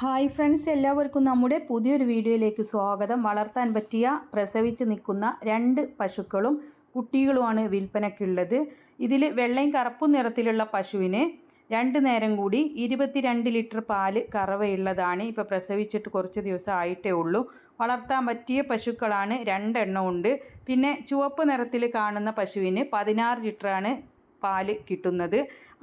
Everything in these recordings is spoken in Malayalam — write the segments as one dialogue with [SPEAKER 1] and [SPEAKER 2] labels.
[SPEAKER 1] ഹായ് ഫ്രണ്ട്സ് എല്ലാവർക്കും നമ്മുടെ പുതിയൊരു വീഡിയോയിലേക്ക് സ്വാഗതം. വളർത്താൻ പറ്റിയ പ്രസവിച്ച് നിൽക്കുന്ന രണ്ട് പശുക്കളും കുട്ടികളുമാണ് വിൽപ്പനയ്ക്കുള്ളത്. ഇതിൽ വെള്ളയും കറുപ്പും നിറത്തിലുള്ള പശുവിന് രണ്ട് നേരം കൂടി ഇരുപത്തിരണ്ട് ലിറ്റർ പാൽ കറവയുള്ളതാണ്. ഇപ്പോൾ പ്രസവിച്ചിട്ട് കുറച്ച് ദിവസം ആയിട്ടേ ഉള്ളൂ. വളർത്താൻ പറ്റിയ പശുക്കളാണ് രണ്ടെണ്ണം ഉണ്ട് പിന്നെ ചുവപ്പ് നിറത്തിൽ കാണുന്ന പശുവിന് പതിനാറ് ലിറ്ററാണ് പാൽ കിട്ടുന്നത്.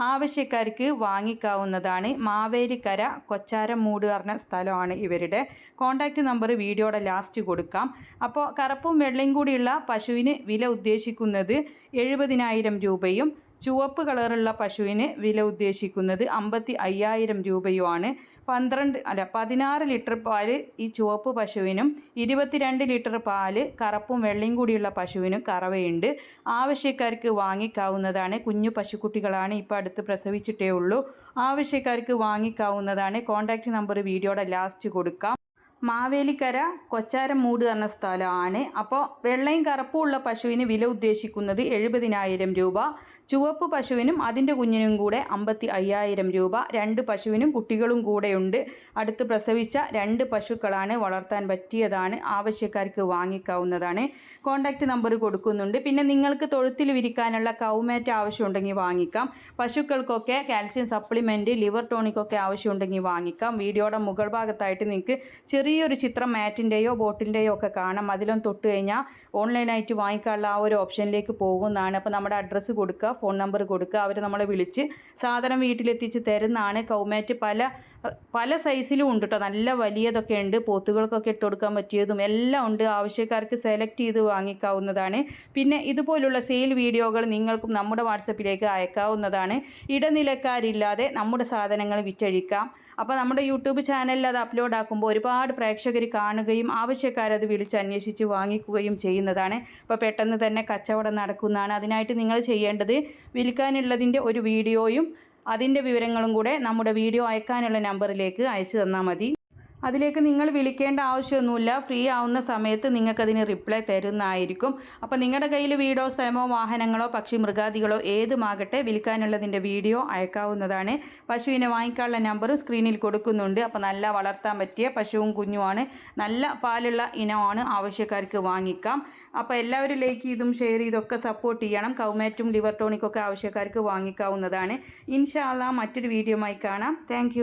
[SPEAKER 1] ആവശ്യക്കാർക്ക് വാങ്ങിക്കാവുന്നതാണ്. മാവേലിക്കര കൊച്ചാരം മൂട് പറഞ്ഞ സ്ഥലമാണ് ഇവരുടെ. കോൺടാക്റ്റ് നമ്പർ വീഡിയോയുടെ ലാസ്റ്റ് കൊടുക്കാം. അപ്പോൾ കറുപ്പും വെള്ളയും കൂടിയുള്ള പശുവിന് വില ഉദ്ദേശിക്കുന്നത് എഴുപതിനായിരം രൂപയും ചുവപ്പ് കളറുള്ള പശുവിന് വില ഉദ്ദേശിക്കുന്നത് അമ്പത്തി അയ്യായിരം രൂപയുമാണ്. പന്ത്രണ്ട് അല്ല പതിനാറ് ലിറ്റർ പാൽ ഈ ചുവപ്പ് പശുവിനും ഇരുപത്തിരണ്ട് ലിറ്റർ പാൽ കറുപ്പും വെള്ളയും കൂടിയുള്ള പശുവിനും കറവയുണ്ട്. ആവശ്യക്കാർക്ക് വാങ്ങിക്കാവുന്നതാണ്. കുഞ്ഞു പശുക്കുട്ടികളാണ് ഇപ്പോൾ അടുത്ത് പ്രസവിച്ചിട്ടേ ഉള്ളൂ. ആവശ്യക്കാർക്ക് വാങ്ങിക്കാവുന്നതാണ്. കോൺടാക്റ്റ് നമ്പർ വീഡിയോയുടെ ലാസ്റ്റ് കൊടുക്കാം. മാവേലിക്കര കൊച്ചാരം മൂട് എന്ന സ്ഥലമാണ്. അപ്പോൾ വെള്ളയും കറുപ്പും ഉള്ള പശുവിന് വില ഉദ്ദേശിക്കുന്നത് എഴുപതിനായിരം രൂപ. ചുവപ്പ് പശുവിനും അതിന്റെ കുഞ്ഞിനും കൂടെ അമ്പത്തി അയ്യായിരം രൂപ. രണ്ട് പശുവിനും കുട്ടികളും കൂടെയുണ്ട് അടുത്ത് പ്രസവിച്ച രണ്ട് പശുക്കളാണ് വളർത്താൻ പറ്റിയതാണ്. ആവശ്യക്കാർക്ക് വാങ്ങിക്കാവുന്നതാണ്. കോൺടാക്റ്റ് നമ്പർ കൊടുക്കുന്നുണ്ട്. പിന്നെ നിങ്ങൾക്ക് തൊഴുത്തിൽ വിരിക്കാനുള്ള കൗമേറ്റ് ആവശ്യമുണ്ടെങ്കിൽ വാങ്ങിക്കാം. പശുക്കൾക്കൊക്കെ കാൽസ്യം സപ്ലിമെന്റ് ലിവർ ടോണിക്കൊക്കെ ആവശ്യമുണ്ടെങ്കിൽ വാങ്ങിക്കാം. വീഡിയോയുടെ മുകൾ ഭാഗത്തായിട്ട് നിങ്ങൾക്ക് ചെറിയൊരു ചിത്രം മാറ്റിന്റെയോ ബോട്ടിന്റെയോ ഒക്കെ കാണാം. അതിലും തൊട്ട് കഴിഞ്ഞാൽ ഓൺലൈനായിട്ട് വാങ്ങിക്കാനുള്ള ആ ഒരു ഓപ്ഷനിലേക്ക് പോകുന്നതാണ്. അപ്പോൾ നമ്മുടെ അഡ്രസ്സ് കൊടുക്കുക ഫോൺ നമ്പർ കൊടുക്കുക. അവർ നമ്മളെ വിളിച്ച് സാധനം വീട്ടിലെത്തിച്ച് തരുന്നതാണ്. കൗമാറ്റ് പല പല സൈസിലും ഉണ്ട് കേട്ടോ നല്ല വലിയതൊക്കെ ഉണ്ട്. പോത്തുകൾക്കൊക്കെ ഇട്ട് കൊടുക്കാൻ പറ്റിയതും എല്ലാം ഉണ്ട്. ആവശ്യക്കാർക്ക് സെലക്ട് ചെയ്ത് വാങ്ങിക്കാവുന്നതാണ്. പിന്നെ ഇതുപോലുള്ള സെയിൽ വീഡിയോകൾ നിങ്ങൾക്കും നമ്മുടെ വാട്സപ്പിലേക്ക് അയക്കാവുന്നതാണ്. ഇടനിലക്കാരില്ലാതെ നമ്മുടെ സാധനങ്ങൾ വിറ്റഴിക്കാം. അപ്പോൾ നമ്മുടെ യൂട്യൂബ് ചാനലിൽ അത് അപ്ലോഡ് ആക്കുമ്പോൾ ഒരുപാട് പ്രേക്ഷകർ കാണുകയും ആവശ്യക്കാരത് വിളിച്ച് അന്വേഷിച്ച് വാങ്ങിക്കുകയും ചെയ്യുന്നതാണ്. അപ്പോൾ പെട്ടെന്ന് തന്നെ കച്ചവടം നടക്കുന്നതാണ്. അതിനായിട്ട് നിങ്ങൾ ചെയ്യേണ്ടത് വിൽക്കാനുള്ളതിന്റെ ഒരു വീഡിയോയും അതിന്റെ വിവരങ്ങളും കൂടെ നമ്മുടെ വീഡിയോ അയക്കാനുള്ള നമ്പറിലേക്ക് അയച്ചു തന്നാൽ മതി. അതിലേക്ക് നിങ്ങൾ വിളിക്കേണ്ട ആവശ്യമൊന്നുമില്ല. ഫ്രീ ആവുന്ന സമയത്ത് നിങ്ങൾക്കതിന് റിപ്ലൈ തരുന്നതായിരിക്കും. അപ്പോൾ നിങ്ങളുടെ കയ്യിൽ വീടോ സ്ഥലമോ വാഹനങ്ങളോ പക്ഷി മൃഗാദികളോ ഏതുമാകട്ടെ വിൽക്കാനുള്ളതിന്റെ വീഡിയോ അയക്കാവുന്നതാണ്. പശുവിനെ വാങ്ങിക്കാനുള്ള നമ്പറും സ്ക്രീനിൽ കൊടുക്കുന്നുണ്ട്. അപ്പോൾ നല്ല വളർത്താൻ പറ്റിയ പശുവും കുഞ്ഞുമാണ്. നല്ല പാലുള്ള ഇനമാണ് ആവശ്യക്കാർക്ക് വാങ്ങിക്കാം. അപ്പോൾ എല്ലാവരും ലൈക്ക് ചെയ്തും ഷെയർ ചെയ്തൊക്കെ സപ്പോർട്ട് ചെയ്യണം. കൗമാറ്റും ലിവർ ടോണിക്കൊക്കെ ആവശ്യക്കാർക്ക് വാങ്ങിക്കാവുന്നതാണ്. ഇൻഷാല്ല മറ്റൊരു വീഡിയോ ആയി കാണാം. താങ്ക്